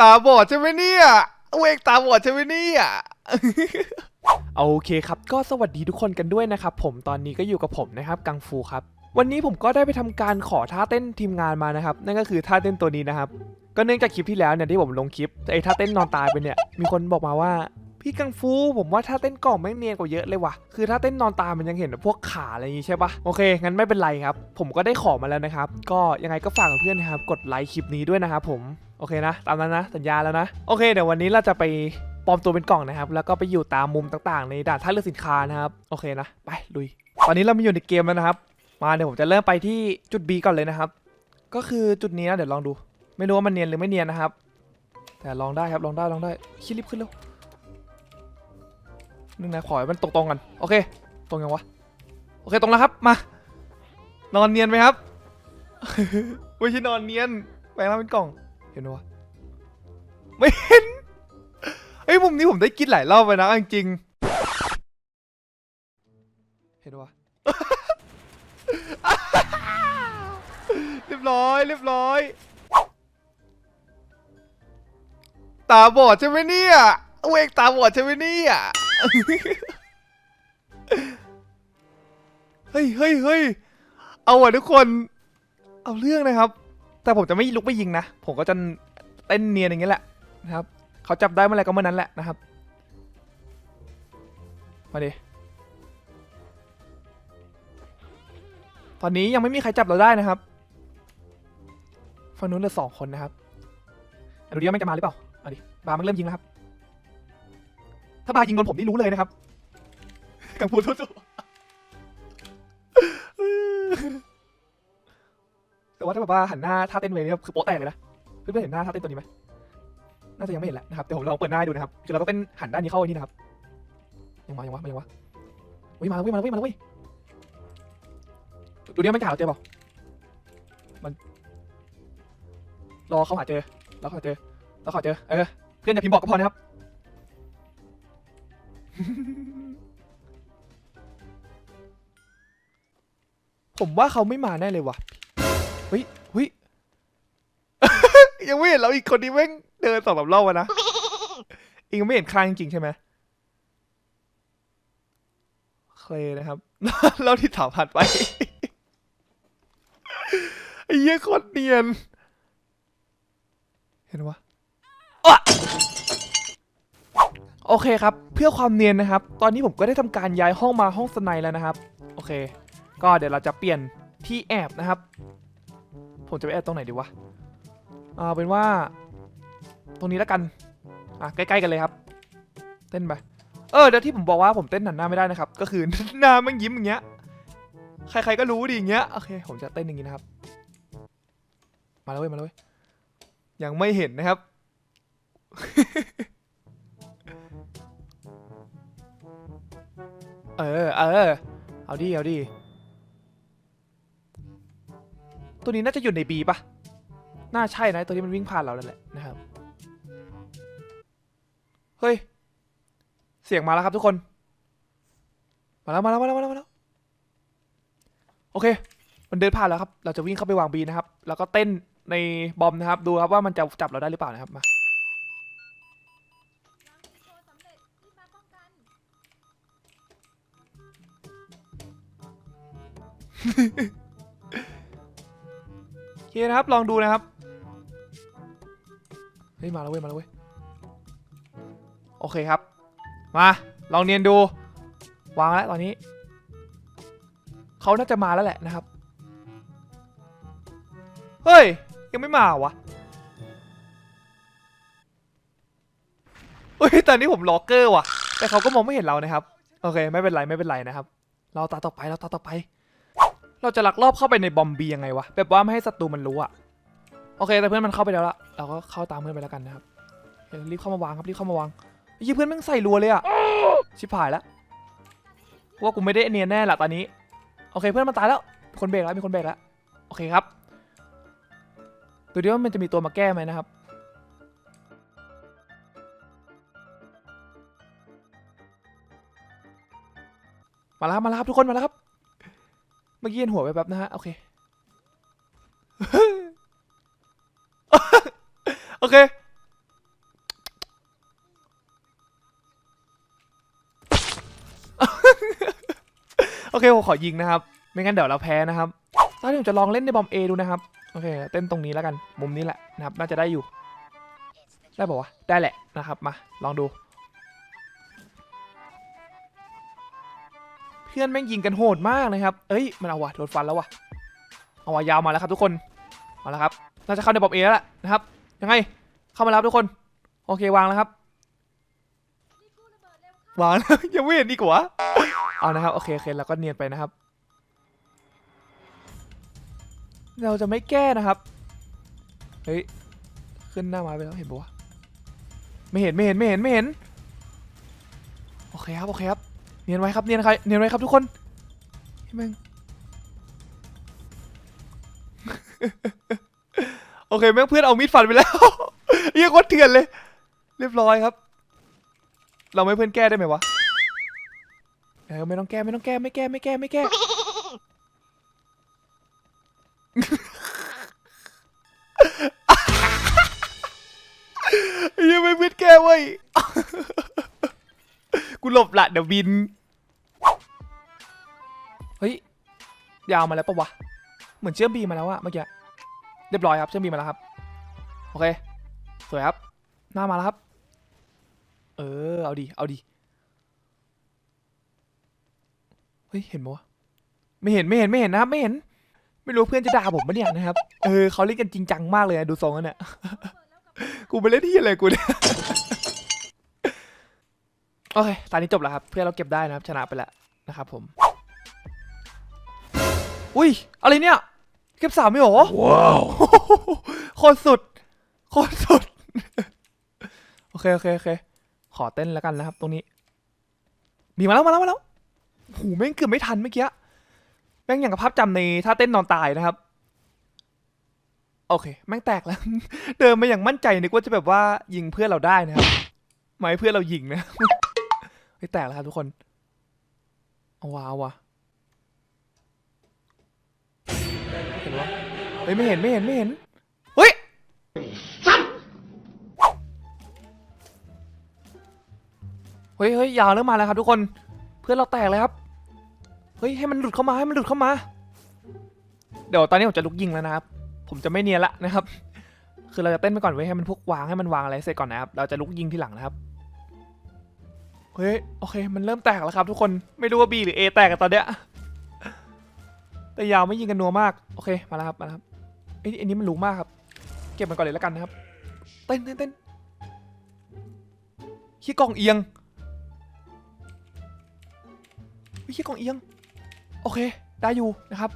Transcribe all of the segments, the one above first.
ตาบอดใช่ไหมเนี่ย เวกตาบอดใช่ไหมเนี่ยโอเคครับ ก็สวัสดีทุกคนกันด้วยนะครับ ผมตอนนี้ก็อยู่กับผมนะครับ กังฟูครับ วันนี้ผมก็ได้ไปทำการขอท่าเต้นทีมงานมานะครับ นั่นก็คือท่าเต้นตัวนี้นะครับ ก็เนื่องจากคลิปที่แล้วเนี่ยที่ผมลงคลิปไอ้ท่าเต้นนอนตายไปเนี่ย มีคนบอกมาว่า พี่กังฟูผมว่าท่าเต้นกล่องไม่งเนียนกว่าเยอะเลยว่ะ คือท่าเต้นนอนตามันยังเห็นพวกขาอะไรอย่างงี้ใช่ปะโอเค งั้นไม่เป็นไรครับ ผมก็ได้ขอมาแล้วนะครับ ก็ยังไงก็ฝากเพื่อนนะครับ กดไลค์คลิปนี้ด้วยนะครับผม โอเคนะ ตามนั้นนะ สัญญาแล้วนะ โอเค เดี๋ยววันนี้เราจะไปปลอมตัวเป็นกล่องนะครับ แล้วก็ไปอยู่ตามมุมต่างๆ ในด่านท่าเรือสินค้านะครับ โอเคนะ ไปลุย ตอนนี้เรามาอยู่ในเกมแล้วนะครับ มาเดี๋ยวผมจะเริ่มไปที่จุด B ก่อนเลยนะครับ ก็คือจุดนี้นะ เดี๋ยวลองดู ไม่รู้ว่ามันเนียนหรือไม่เนียนนะครับ แต่ลองได้ครับ ลองได้ ลองได้คิดรีบขึ้นเร็ว นึงนะขอให้มันตรงๆกัน โอเค ตรงยังวะ โอเคตรงแล้วครับ มา นอนเนียนไหมครับ ไม่ใช่นอนเนียน แปลงร่างเป็นกล่อง เห็นไหมวะ ไม่เห็นเฮ้ยมุมนี้ผมได้กินหลายรอบไปนะจริง เห็นปะเรียบร้อยเรียบร้อย ตาบอดใช่ไหมเนี่ยเวกตาบอดใช่ไหมเนี่ย เฮ้ยเฮ้ยเฮ้ยเอาว่ะทุกคน เอาเรื่องนะครับ แต่ผมจะไม่ลุกไม่ยิงนะ ผมก็จะเต้นเนียนอย่างนี้แหละนะครับเขาจับได้เมื่อไหร่ก็เมื่อนั้นแหละนะครับ มาดิ ตอนนี้ยังไม่มีใครจับเราได้นะครับ ฝั่งนู้นเหลือสองคนนะครับดูดิว่ามันจะมาหรือเปล่าเอาดิ บามันเริ่มยิงแล้วครับ ถ้าบายิงโดนผมนี่รู้เลยนะครับกังฟูสู้ๆแต่ว่าถ้าแบบว่าหันหน้าท่าเต้นไปเนี่ยคือโป๊ะแตกเลยนะเพื่อนๆเห็นหน้าท่าเต้นตัวนี้ไหมน่าจะยังไม่เห็นแหละนะครับเดี๋ยวผมลองเปิดหน้าดูนะครับคือเราต้องเต้นหันด้านนี้เข้าไอ้นี่นะครับยังมายังวะมายังวะวิ่งมาแล้ววิ่งมาแล้ววิ่งมาแล้วเว้ยดูดิว่มันจ่าเราเจอเปล่ามัน รอเขาหาเจอรอเขาหาเจอรอเขาหาเจอเออเพื่อนอย่าพิมพ์บอกก็พอนะครับ ผมว่าเขาไม่มาแน่เลยว่ะเฮ้ยเฮ้ย ยังไม่เห็นเราอีกคนนี้แม่งเดินสองสามรอบอะนะอีกไม่เห็นคลางจริงใช่ไหมเคยนะครับเล่าที่ถามผ่านไปไอ้เหี้ยโคตรเนียน เห็นวะโอเคครับ เพื่อความเนียนนะครับ ตอนนี้ผมก็ได้ทำการย้ายห้องมาห้องสไนแล้วนะครับ โอเค ก็เดี๋ยวเราจะเปลี่ยนที่แอบนะครับ ผมจะไปแอบตรงไหนดีวะเอาเป็นว่า ตรงนี้แล้วกัน อะใกล้ๆกันเลยครับ เต้นไป เออเดี๋ยวที่ผมบอกว่าผมเต้นหันหน้าไม่ได้นะครับ ก็คือหน้ามันยิ้มอย่างเงี้ย ใครๆก็รู้ดิอย่างเงี้ย โอเค ผมจะเต้นอย่างงี้นะครับ มาแล้วเว้ย มาแล้วเว้ย ยังไม่เห็นนะครับ เออ เออ เอาดิ เอาดิ ตัวนี้น่าจะอยู่ในบีปะน่าใช่นะ ตัวที่มันวิ่งผ่านเรานั่นแหละนะครับ เฮ้ย เสียงมาแล้วครับทุกคน มาแล้ว มาแล้ว มาแล้ว มาแล้วมาแล้วโอเค มันเดินผ่านแล้วครับ เราจะวิ่งเข้าไปวางบีนะครับ แล้วก็เต้นในบอมนะครับ ดูครับว่ามันจะจับเราได้หรือเปล่านะครับ มา โอเคนะครับ ลองดูนะครับ เฮ้ย มาแล้วเว้ย มาแล้วเว้ย โอเคครับ มา ลองเนียนดู วางแล้วตอนนี้ เขาน่าจะมาแล้วแหละนะครับ เฮ้ย ยังไม่มาวะเฮ้ย ตอนนี้ผมล็อกเกอร์ว่ะ แต่เขาก็มองไม่เห็นเรานะครับ โอเค ไม่เป็นไร ไม่เป็นไรนะครับ เราตาต่อไป เราตาต่อไป เราจะลักลอบเข้าไปในบอมบียังไงวะ แบบว่าไม่ให้ศัตรูมันรู้อะโอเค แต่เพื่อนมันเข้าไปแล้วละเราก็เข้าตามเพื่อนไปแล้วกันนะครับรีบเข้ามาวางครับรีบเข้ามาวางไอ้ยี่เพื่อนแม่งใส่รัวเลยอะชิบหายแล้วว่ากูไม่ได้เนียนแน่ละตอนนี้ โอเคเพื่อนมันตายแล้วมีคนเบรกแล้วมีคนเบรกแล้วโอเคครับดูดิว่ามันจะมีตัวมาแก้ไหมนะครับมาแล้วมาแล้วครับทุกคนมาแล้วครับ มื่อกี้เห็นหัวไปแป๊บนะฮะ โอเค โอเค โอเคผมขอยิงนะครับ ไม่งั้นเดี๋ยวเราแพ้นะครับตอนนี้ผมจะลองเล่นในบอมเอดูนะครับ โอเค เต้นตรงนี้แล้วกัน มุมนี้แหละนะครับ น่าจะได้อยู่ ได้ป่าวะ ได้แหละนะครับ มา ลองดู พื่อนแม่งยิงกันโหดมากนะครับ เอ้ย มันเอาวะโดนฟันแล้ววะเอาวะยาวมาแล้วครับทุกคนเอาละครับ น่าจะเข้าในบอมเอแล้วล่ะนะครับ ยังไง เข้ามาแล้วครับทุกคน โอเควางแล้วครับ วางแล้วยังไม่เห็นอีกเหรอเอานะครับ โอเคโอเคแล้วก็เนียนไปนะครับ เราจะไม่แก้นะครับ เฮ้ย ขึ้นหน้ามาไปแล้วเห็นปะวะ ไม่เห็นไม่เห็นไม่เห็นไม่เห็น โอเคครับ โอเคครับ เนียนไว้ครับเนียนใครเนียนไว้ครับทุกคนเฮ้ยแม่งโอเคแม่งเพื่อนเอามีดฟันไปแล้วเยี่ยโคตรเถื่อนเลย เรียบร้อยครับ เราไม่เพื่อนแก้ได้ไหมวะเออไม่ต้องแก้ไม่ต้องแก้ไม่แก้ไม่แก้ไม่แก้ยังไม่เพื่อนแก้เว้ย กูหลบละเดี๋ยวบิน เฮ้ย ยาวมาแล้วปะวะ เหมือนเชื่อมบีมาแล้วอะเมื่อกี้ เรียบร้อยครับ เชื่อมบีมาแล้วครับ โอเค สวยครับ หน้ามาแล้วครับ เออ เอาดิเอาดิเฮ้ย เห็นปะวะ ไม่เห็น ไม่เห็น ไม่เห็นนะครับ ไม่เห็น ไม่รู้เพื่อนจะด่าผมปะเนี่ยนะครับ เออเขาเล่นกันจริงจังมากเลยนะดูทรงแล้วเนี่ยเปิดแล้วกับกูไปเล่นที่อะไรกูเนี่ย โอเค ตอนนี้จบแล้วครับ เพื่อนเราเก็บได้นะครับ ชนะไปแล้วนะครับผม อุ้ย อะไรเนี่ย เก็บสามไม่หรอ ว้าว โคตรสุด โคตรสุด โอเค โอเค โอเค ขอเต้นแล้วกันนะครับ ตรงนี้ มีมาแล้ว มาแล้ว มาแล้วโหูแม่งเกือบไม่ทันเมื่อกี้ แม่งอย่างกับภาพจำในท่าเต้นนอนตายนะครับ โอเค แม่งแตกแล้ว เดินมาอย่างมั่นใจนึกว่าจะแบบว่ายิงเพื่อนเราได้นะครับหมายเพื่อนเรายิงนะ ไม่แตกแล้วครับทุกคนเอาวะเอาวะเห็นวะเฮ้ยไม่เห็นไม่เห็นไม่เห็นเฮ้ยเฮ้ยเฮ้ยยาวเริ่มมาแล้วครับทุกคน เพื่อนเราแตกเลยครับ เฮ้ยให้มันหลุดเข้ามาให้มันหลุดเข้ามา เดี๋ยวตอนนี้ผมจะลุกยิงแล้วนะครับ ผมจะไม่เนียนละนะครับ คือเราจะเต้นไปก่อนไว้ให้มันพวกวางให้มันวางอะไรเสร็จก่อนนะครับ เราจะลุกยิงทีหลังนะครับ เฮ้ยโอเค มันเริ่มแตกแล้วครับทุกคนไม่รู้ว่า B หรือ A แตกกันตอนเนี้ยแต่ยาวไม่ยิงกันนัวมากโอเคมาแล้วครับมาแล้วครับไอ้อันนี้มันรู้มากครับ เก็บมันก่อนเลยแล้วกันนะครับเต้นเต้นเต้นขี้กล่องเอียงขี้กล่องเอียง โอเค ได้อยู่นะครับ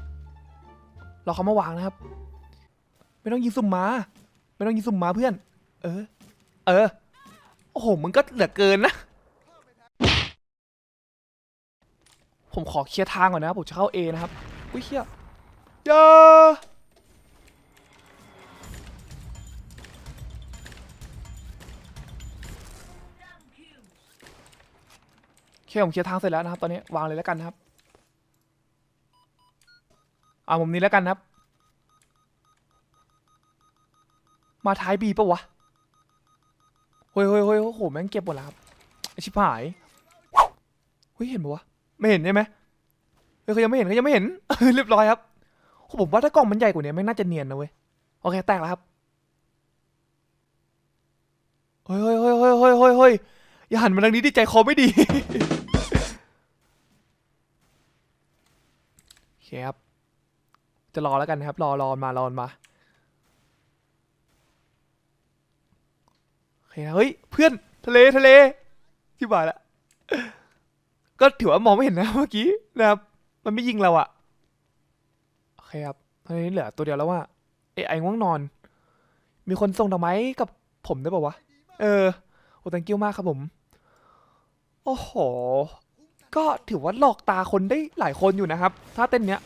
เราเขามาวางนะครับ ไม่ต้องยิงสุ่มมาไม่ต้องยิงสุ่มมาเพื่อน เออ เออโอ้โหมึงก็เหลือเกินนะ ผมขอเคลียร์ทางก่อนนะครับผมจะเข้า A นะครับ อุ้ยเฮียอย่าโอเคผมเคลียร์ทางเสร็จแล้วนะครับ ตอนนี้วางเลยแล้วกันครับเอามุมนี้แล้วกันครับ มาท้ายบีปะวะเฮ้ยเฮ้ยเฮ้ยโอ้โหแม่งเก็บหมดแล้วครับชิบหายเฮ้ยเห็นปะวะ ไม่เห็นใช่ไหมเฮ้ยเขายังไม่เห็นเขายังไม่เห็น เรียบร้อยครับโหผมว่าถ้ากล้องมันใหญ่กว่านี้แม่น่าจะเนียนนะเว้ย โอเค แตกแล้วครับ เฮ้ยเฮ้ยเฮ้ยเฮ้ยเฮ้ยเฮ้ยเฮ้ยอย่าหันมาทางนี้ดิใจคอไม่ดี โอเคครับ จะรอแล้วกันนะครับ รอรอมารอมา โอเคเฮ้ย เพื่อนทะเลทะเลที่บ่ายละ ก็ถือว่ามองไม่เห็นนะเมื่อกี้นะครับ มันไม่ยิงเราอะโอเคครับตอนนี้เหลือตัวเดียวแล้วว่าเอไอง่วงนอน มีคนส่งดอกไม้กับผมได้ป่าวะ เออโอ้ thank you มากครับผม โอ้โห ก็ถือว่าหลอกตาคนได้หลายคนอยู่นะครับ ถ้าเต้นเนี้ย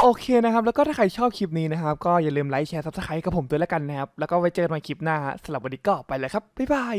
โอเคนะครับ แล้วก็ถ้าใครชอบคลิปนี้นะครับ ก็อย่าลืมไลค์แชร์ซับสไครต์กับผมด้วยแล้วกันนะครับ แล้วก็ไว้เจอกันใหม่คลิปหน้าฮะสำหรับวันนี้ก็ไปแล้วครับ บ๊ายบาย